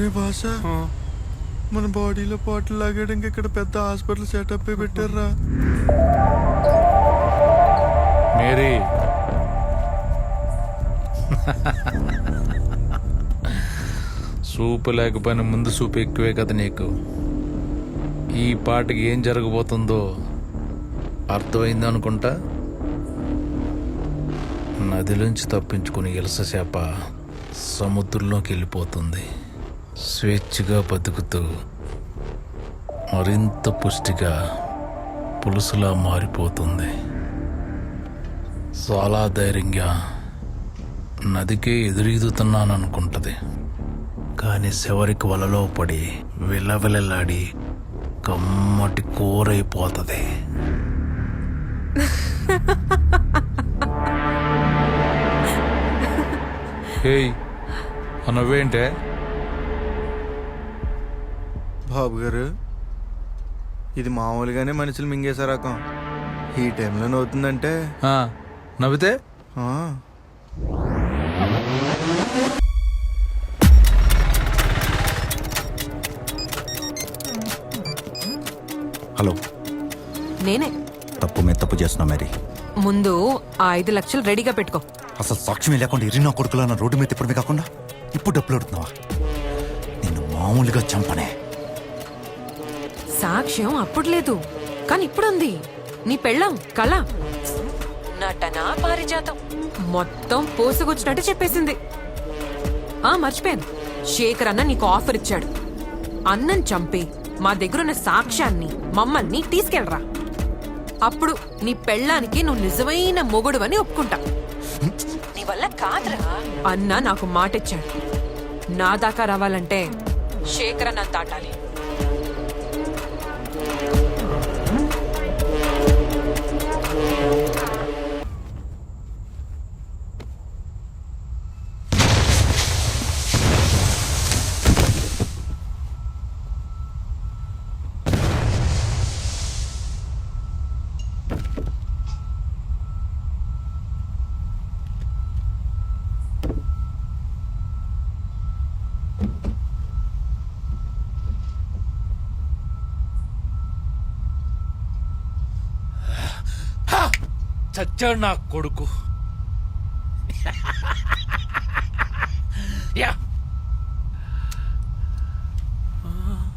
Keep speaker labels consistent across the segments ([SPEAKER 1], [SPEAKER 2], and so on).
[SPEAKER 1] ఒరే భాష మన బాడీలో పాటలు లాగడానికి ఇక్కడ పెద్ద హాస్పిటల్ సెటప్ పెట్టారా
[SPEAKER 2] మేరీ. సూపు లేకపోయినా ముందు సూపు ఎక్కువే కదా నీకు. ఈ పాటకి ఏం జరగబోతుందో అర్థమైంది అనుకుంటా? నదిలోంచి తప్పించుకుని ఇలస చేప సముద్రంలోకి వెళ్ళిపోతుంది. స్వేచ్ఛగా బతుకుతూ మరింత పుష్టిగా పులుసులా మారిపోతుంది. చాలా ధైర్యంగా నదికే ఎదురీదుతున్నాను అనుకుంటది కానీ చివరికి వలలో పడి విలవిలలాడి కమ్మటి కూరైపోతుంది. హేయ్ నవ్వేంటే?
[SPEAKER 1] బాబు గారు. ఇది మామూలుగానే మనుషులు మింగేసే రకం. ఈ టైంలో నవ్వుతుందంటే.
[SPEAKER 2] ఆ, నవ్వితే?
[SPEAKER 1] ఆ,
[SPEAKER 3] హలో.
[SPEAKER 4] నేనే.
[SPEAKER 3] తప్పు మీద తప్పు చేస్తున్నా మరి.
[SPEAKER 4] ముందు ఆ ఐదు లక్షలు రెడీగా పెట్టుకో.
[SPEAKER 3] అసలు సాక్ష్యం లేకుండా ఇరినా కొడుకులా నా రోడ్డు మీద తిప్పడమే కాకుండా ఇప్పుడు డబ్బులు అడుగుతున్నావా? నిన్ను మామూలుగా చంపనే.
[SPEAKER 4] సాక్ష్యం అప్పుడు లేదు కానీ ఇప్పుడు ఉంది నీ పెళ్ళం కళ. నటన పారిజాతం. మొత్తం పోసుకొచ్చినట్టు చెప్పేసింది. ఆ మర్చిపోయాను. శేఖర్ అన్న నీకు ఆఫర్ ఇచ్చాడు. అన్నం చంపి మా దగ్గరున్న సాక్ష్యాన్ని మమ్మల్ని తీసుకెళ్ళరా. అప్పుడు నీ పెళ్ళానికి నువ్వు నిజమైన మొగుడు అని ఒప్పుకుంటా. నీ వల్ల కాదురా. అన్న నాకు మాట ఇచ్చాడు నా దాకా రావాలంటే శేఖర్ అన్న దాటాలి. Bye.
[SPEAKER 2] చచ్చాడు నా కొడుకు. యా.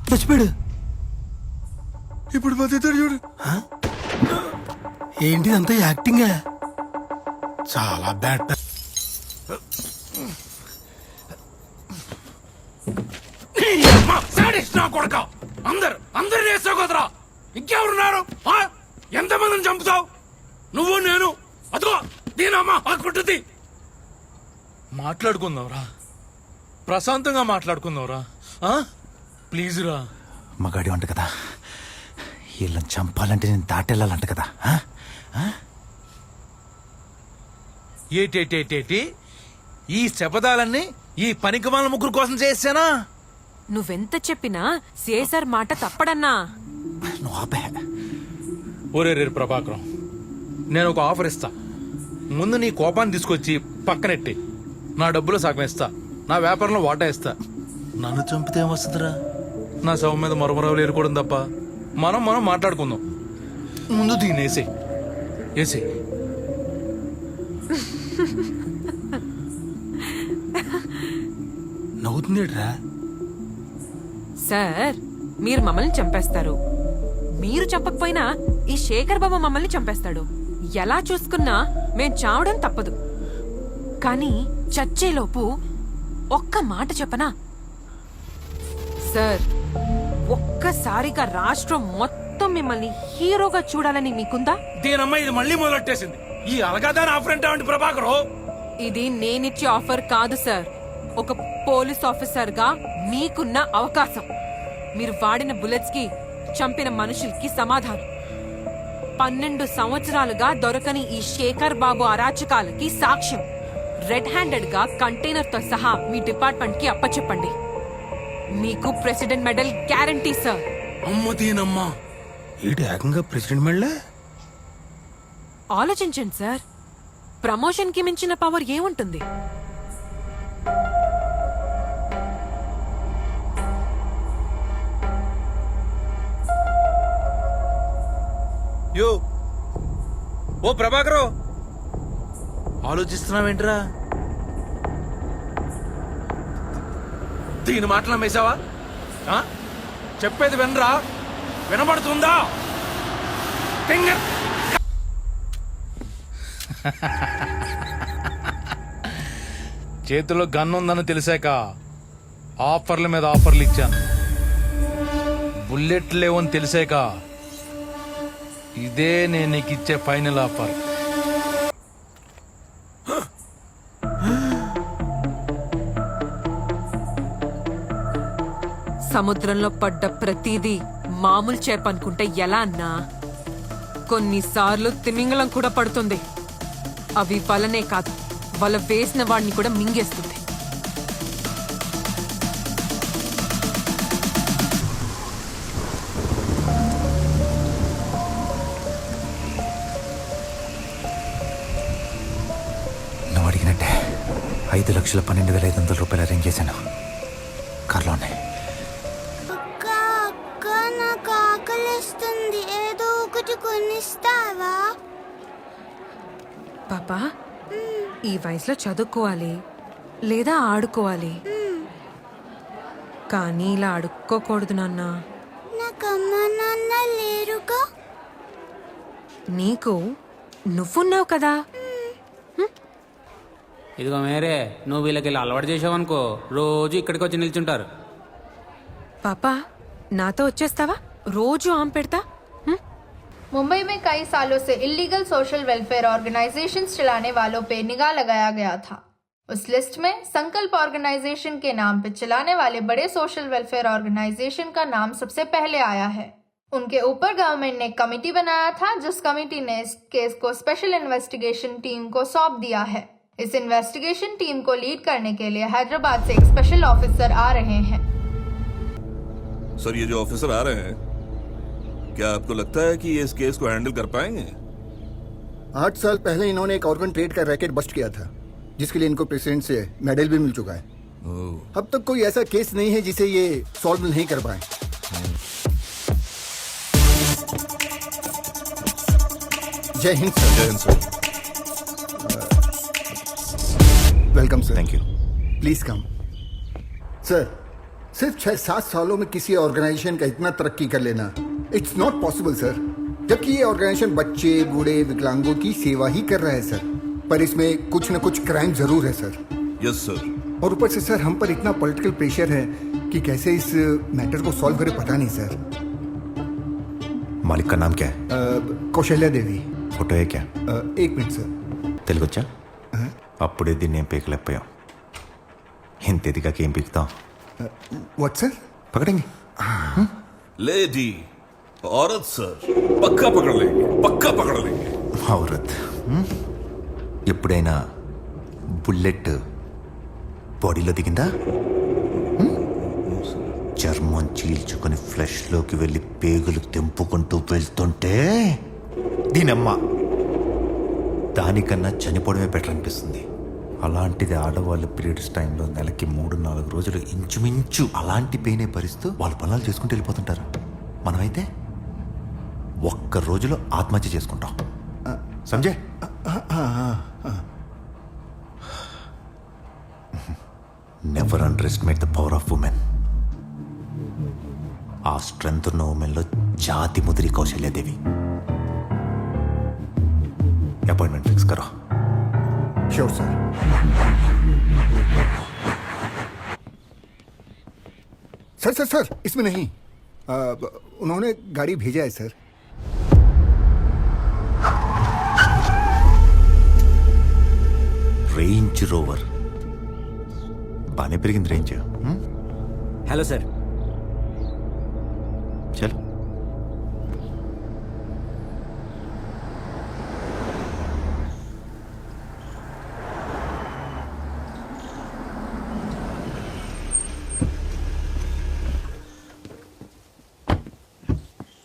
[SPEAKER 5] చచ్చిపోయాడు.
[SPEAKER 1] ఇప్పుడు బతుకుతాడు చూడు.
[SPEAKER 5] ఏంటి అంతా యాక్టింగ్? చాలా బ్యాడ్
[SPEAKER 2] నా కొడుక. అందరు అందరు వేసావు కదరా ఇంకెవరున్నారు? ఎంతమందిని చంపుతావు? నువ్వు నేను. అదిగో దీనమ్మా ఆకుపట్టుద్ది మాట్లాడుకుందాంరా. ప్రశాంతంగా మాట్లాడుకుందాంరా. ఆ? ప్లీజ్ రా.
[SPEAKER 3] మగాడి వంట కదా. వీళ్ళని చంపాలంటే నేను దాటెళ్ళాలంట కదా. ఆ? ఆ?
[SPEAKER 2] ఏటేటేటేటి ఈ శపథాలన్నీ ఈ పనికిమాల ముగ్గురు కోసం చేశానా
[SPEAKER 4] నువ్వెంత చెప్పినా సేసార్ మాట తప్పడన్నా.
[SPEAKER 3] నువ్వు ఆపే.
[SPEAKER 2] ఒరే రే ప్రభాకరం. నేను ఒక ఆఫర్ ఇస్తా. ముందు నీ కోపాన్ని తీసుకొచ్చి పక్కనెట్టి. నా డబ్బులు సగం ఇస్తా నా వ్యాపారంలో వాటా ఇస్తా. నన్ను చంపితే ఏమొస్తుందిరా నా శవం మీద మరమరావులు ఏరుకోవడం తప్ప మనం మనం మాట్లాడుకుందాం. ముందు దీన్ని వేసే వేసే
[SPEAKER 5] నవ్వుతుందేట్రా?
[SPEAKER 4] సార్ మీరు మమ్మల్ని చంపేస్తారు. మీరు చంపకపోయినా ఈ శేఖర్ బాబు మమ్మల్ని చంపేస్తాడు. ఎలా చూసుకున్నా మేం చావడం తప్పదు. కానీ చచ్చేలోపు ఒక్క మాట చెప్పనా? సార్ ఒక్కసారిగా రాష్ట్రం మొత్తం మిమ్మల్ని హీరోగా చూడాలని మీకుందా?
[SPEAKER 2] దీనమ్మ ఇది మళ్ళీ మొదలెట్టేసింది. ఈ అలగాదాని ఆఫర్ అంటే ప్రభాకరు?
[SPEAKER 4] ఇది నేనిచ్చే ఆఫర్ కాదు సార్. ఒక పోలీస్ ఆఫీసర్గా మీకున్న అవకాశం. మీరు వాడిన బుల్లెట్స్కి చంపిన మనుషులకి సమాధానం. పన్నెండు సంవత్సరాలుగా దొరకని ఈ శేఖర్ బాబు అరాచకాలకి సాక్ష్యం. రెడ్ హ్యాండెడ్గా కంటైనర్తో సహా మీ డిపార్ట్మెంట్కి అప్పచెప్పండి. మీకు ప్రెసిడెంట్ మెడల్ గ్యారంటీ సార్.
[SPEAKER 2] అమ్మ దీనమ్మ
[SPEAKER 5] ఏంటి ఏకంగా ప్రెసిడెంట్ మెళ్ళ
[SPEAKER 4] ఆలోచించండి సార్. ప్రమోషన్కి మించిన పవర్ ఏముంటుంది?
[SPEAKER 2] యో. ఓ ప్రభాకరు. ఆలోచిస్తున్నావేంట్రా? దీని మాటలు మేసావా ఆ? చెప్పేది వినరా? వినబడుతుందా? చేతిలో గన్ ఉందని తెలిసాక ఆఫర్ల మీద ఆఫర్లు ఇచ్చాను. బుల్లెట్ లేవని తెలిసాక ఇదే నేను నీకు ఇచ్చే ఫైనల్ ఆఫర్.
[SPEAKER 4] సముద్రంలో పడ్డ ప్రతిదీ మామూలు చేప అనుకుంటే ఎలా అన్నా? కొన్నిసార్లు తిమింగలం కూడా పడుతుంది. అవి వలనే కాదు వల వేసిన వాడిని కూడా మింగేస్తుంది.
[SPEAKER 3] ఐదు లక్షల పన్నెండు వేల ఐదు వందల రూపాయలు అరేంజ్ చేశాను. కార్లో ఉన్నాయి
[SPEAKER 6] అక్క అక్క నాకు ఆకలిస్తుంది. ఏదో ఒకటి కొనిస్తావా?
[SPEAKER 4] పాపా ఈ వయసులో చదువుకోవాలి లేదా ఆడుకోవాలి? కానీ ఇలా అడుక్కోకూడదు నాన్న.
[SPEAKER 6] నాకు అమ్మ నాన్న లేరుగా?
[SPEAKER 4] నీకు నువ్వున్నావు కదా?
[SPEAKER 7] ఇదిగో మేరే నువ్వు వీళ్ళకి ఇలా అలవాటు చేసావనుకో రోజు ఇక్కడికి వచ్చి నిల్చుంటారు
[SPEAKER 4] పాపా నాతో వచ్చేస్తావా రోజు ఆమె పెడతా హ్మ్?
[SPEAKER 8] मुंबई में कई सालों से इलीगल सोशल वेलफेयर ऑर्गेनाइजेशंस चलाने वालों पे निगाह लगाया गया था उस लिस्ट में संकल्प ऑर्गेनाइजेशन के नाम पे चलाने वाले बड़े सोशल वेलफेयर ऑर्गेनाइजेशन का नाम सबसे पहले आया है उनके ऊपर गवर्नमेंट ने एक कमेटी बनाया था जिस कमेटी ने इस केस को स्पेशल इन्वेस्टिगेशन टीम को सौंप दिया है इस इन्वेस्टिगेशन टीम को लीड करने के लिए हैदराबाद से एक स्पेशल ऑफिसर आ रहे हैं।
[SPEAKER 9] सर ये जो ऑफिसर आ रहे हैं क्या आपको लगता है कि ये इस केस को हैंडल कर पाएँगे?
[SPEAKER 10] आठ साल पहले इन्होंने एक ऑर्गन ट्रेड का रैकेट बस्ट किया था जिसके लिए इनको प्रेसिडेंट से मेडल भी मिल चुका है।
[SPEAKER 9] ओह,
[SPEAKER 10] अब तक कोई ऐसा केस नहीं है जिसे ये सॉल्व नहीं कर पाए। जय हिंद सर।
[SPEAKER 9] जय Hind sir.
[SPEAKER 10] Welcome sir
[SPEAKER 3] thank you
[SPEAKER 10] please come sir सिर्फ़ छह सात सालों में किसी ऑर्गेनाइजेशन का इतना तरक्की कर लेना इट्स नॉट पॉसिबल सर जबकि ये ऑर्गेनाइजेशन बच्चे बूढ़े विकलांगों की सेवा ही कर रहा है सर पर इसमें कुछ न कुछ क्राइम ज़रूर है सर
[SPEAKER 9] यस सर
[SPEAKER 10] और ऊपर से सर हम पर इतना पॉलिटिकल प्रेशर है कि कैसे इस मैटर को सॉल्व करें पता नहीं सर
[SPEAKER 3] मालिक का नाम क्या है?
[SPEAKER 10] कौशल्या देवी।
[SPEAKER 3] फ़ोटो है क्या?
[SPEAKER 10] आ, एक मिनट सर
[SPEAKER 3] तेलगुच्चा? అప్పుడే దీన్ని ఏం పీకలేకపోయాం ఇంత ఎదిగాక ఏం పీకుతాం
[SPEAKER 10] व्हाट सर
[SPEAKER 3] పకడంగి
[SPEAKER 9] लेडी औरत सर पक्का पकड़ लेंगे पक्का पकड़ लेंगे
[SPEAKER 3] ఔరత్ హ్మ్? ఎప్పుడైనా బుల్లెట్ బాడీలో దిగిందా హ్మ్? చర్మం చీల్చుకొని ఫ్లెష్లోకి వెళ్ళి పేగులు తెంపుకుంటూ వెళ్తుంటే దీనమ్మ దానికన్నా చనిపోవడమే బెటర్ అనిపిస్తుంది అలాంటిది ఆడవాళ్ళు పీరియడ్స్ టైంలో నెలకి మూడు నాలుగు రోజులు ఇంచుమించు అలాంటి పెయినే భరిస్తూ వాళ్ళ పనులు చేసుకుంటూ వెళ్ళిపోతుంటారు. మనమైతే ఒక్క రోజులో ఆత్మహత్య చేసుకుంటాం. Sanjay! Never underestimate the power of women ఆ స్ట్రెంగ్త్ ఉన్న ఉమెన్లో జాతి ముదిరి కౌశల్యదేవి. అపాయింట్మెంట్ ఫిక్స్ కరా.
[SPEAKER 10] Sure sir sir sir sir इसमें नहीं अ, उन्होंने गाड़ी भेजा है सर
[SPEAKER 3] రేంజ్ రోవర్ బాగానే పెరిగింది రేంజ్ హ్మ్?
[SPEAKER 7] Hello sir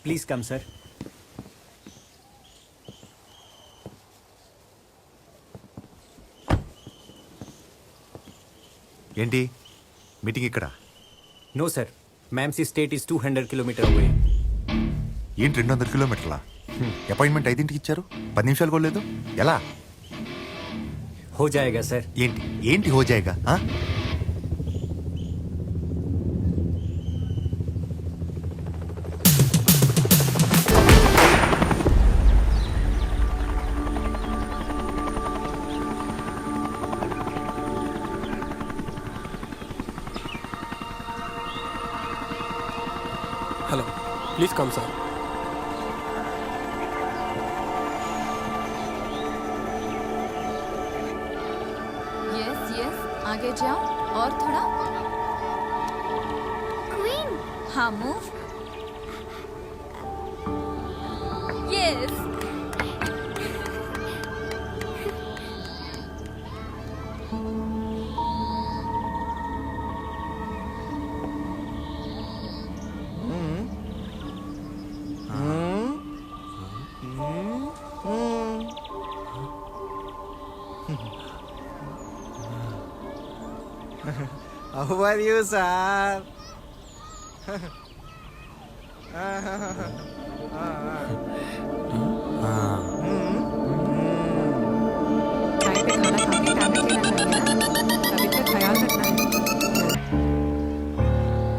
[SPEAKER 7] please come sir.
[SPEAKER 3] ఏంటి? మీటింగ్ ఇక్కడ?
[SPEAKER 7] No sir. మ్యామ్సీ state is two hundred kilometer away.
[SPEAKER 3] ఏంటి రెండు వందల కిలోమీటర్లా? అపాయింట్మెంట్ ఐదింటికి ఇచ్చారు? పది నిమిషాలు కోలేదు ఎలా?
[SPEAKER 11] హో సార్.
[SPEAKER 3] ఏంటి? ఏంటి హో
[SPEAKER 5] hello please come sir
[SPEAKER 6] yes yes आगे जाओ और थोड़ा क्वीन हाँ मूव
[SPEAKER 4] ఓవర్ యూ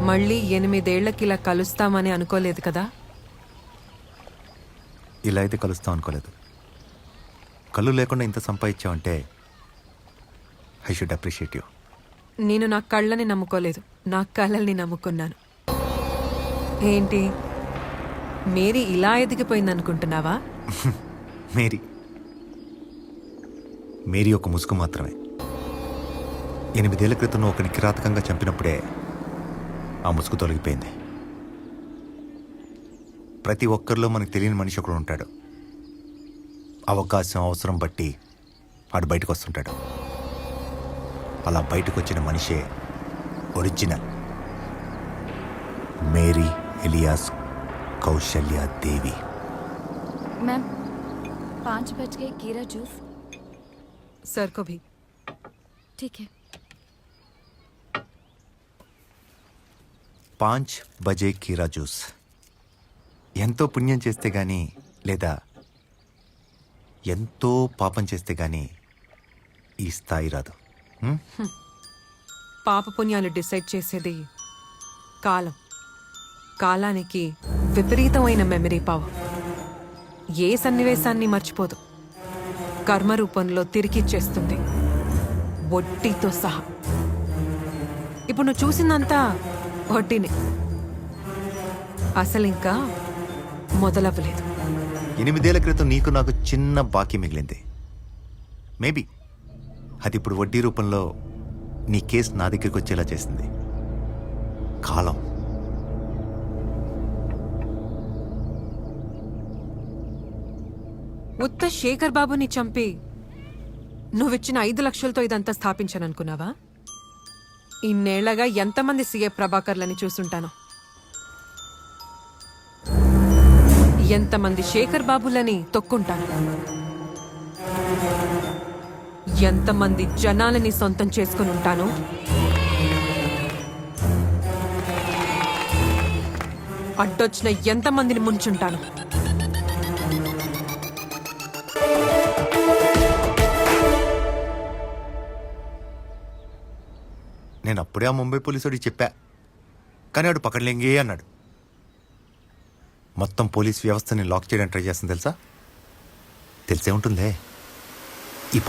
[SPEAKER 4] మళ్ళీ ఎనిమిదేళ్ళకి ఇలా కలుస్తామని అనుకోలేదు కదా?
[SPEAKER 3] ఇలా అయితే కలుస్తాం అనుకోలేదు. కళ్ళు లేకుండా ఇంత సంపాదించావంటే ఐ షుడ్ అప్రిషియేట్ యూ
[SPEAKER 4] నేను నా కళ్ళని నమ్ముకోలేదు. నా కళ్ళని నమ్ముకున్నాను. ఏంటి? మేరీ ఇలా ఎదిగిపోయింది అనుకుంటున్నావా
[SPEAKER 3] మేరీ. మేరీ ఒక ముసుగు మాత్రమే. ఎనిమిదేళ్ళ క్రితం ఒక ఒకని కిరాతకంగా చంపినప్పుడే ఆ ముసుగు తొలగిపోయింది. ప్రతి ఒక్కరిలో మనకు తెలియని మనిషి ఒకడు ఉంటాడు. అవకాశం అవసరం బట్టి వాడు బయటకు వస్తుంటాడు. అలా బయటకు వచ్చిన మనిషే original Mary alias Kaushalya Devi
[SPEAKER 6] ma'am पाँच बज गए कीरा जूस
[SPEAKER 4] सर को भी
[SPEAKER 6] ठीक है
[SPEAKER 3] పాంచ్ బజే కీరా జ్యూస్ ఎంతో పుణ్యం చేస్తే గాని లేదా ఎంతో పాపం చేస్తే గాని ఈ స్థాయి రాదు హ్మ్?
[SPEAKER 4] పాపపుణ్యాలు డిసైడ్ చేసేది కాలం. కాలానికి విపరీతమైన మెమరీ పవర్. ఏ సన్నివేశాన్ని మర్చిపోదు. కర్మ రూపంలో తిరిగిచ్చేస్తుంది వడ్డీతో సహా. ఇప్పుడు నువ్వు చూసిందంతా వడ్డీనే. అసలు ఇంకా మొదలవ్వలేదు.
[SPEAKER 3] ఎనిమిదేళ్ళ క్రితం నీకు నాకు చిన్న బాకీ మిగిలింది. మేబీ అది ఇప్పుడు వడ్డీ రూపంలో నీ కేసు నా దగ్గరికి వచ్చేలా చేసింది. కాలం.
[SPEAKER 4] ఉత్త శేఖర్ బాబుని చంపి నువ్విచ్చిన ఐదు లక్షలతో ఇదంతా స్థాపించాననుకున్నావా? ఇన్నేళ్ళగా ఎంతమంది సీఏ ప్రభాకర్లని చూసుంటాను. ఎంతమంది శేఖర్ బాబులని తొక్కుంటాను. ఎంతమంది జనాలని సొంతం చేసుకుని ఉంటాను? అడ్డొచ్చిన ఎంతమందిని ముంచుంటాను?
[SPEAKER 3] నేను అప్పుడే ఆ ముంబై పోలీసుడికి చెప్పా. కానీ వాడు పక్కడలేంగే అన్నాడు. మొత్తం పోలీస్ వ్యవస్థని లాక్ చేయడానికి ట్రై చేస్తుంది తెలుసా? తెలిసే ఉంటుందే. ఈ పాటి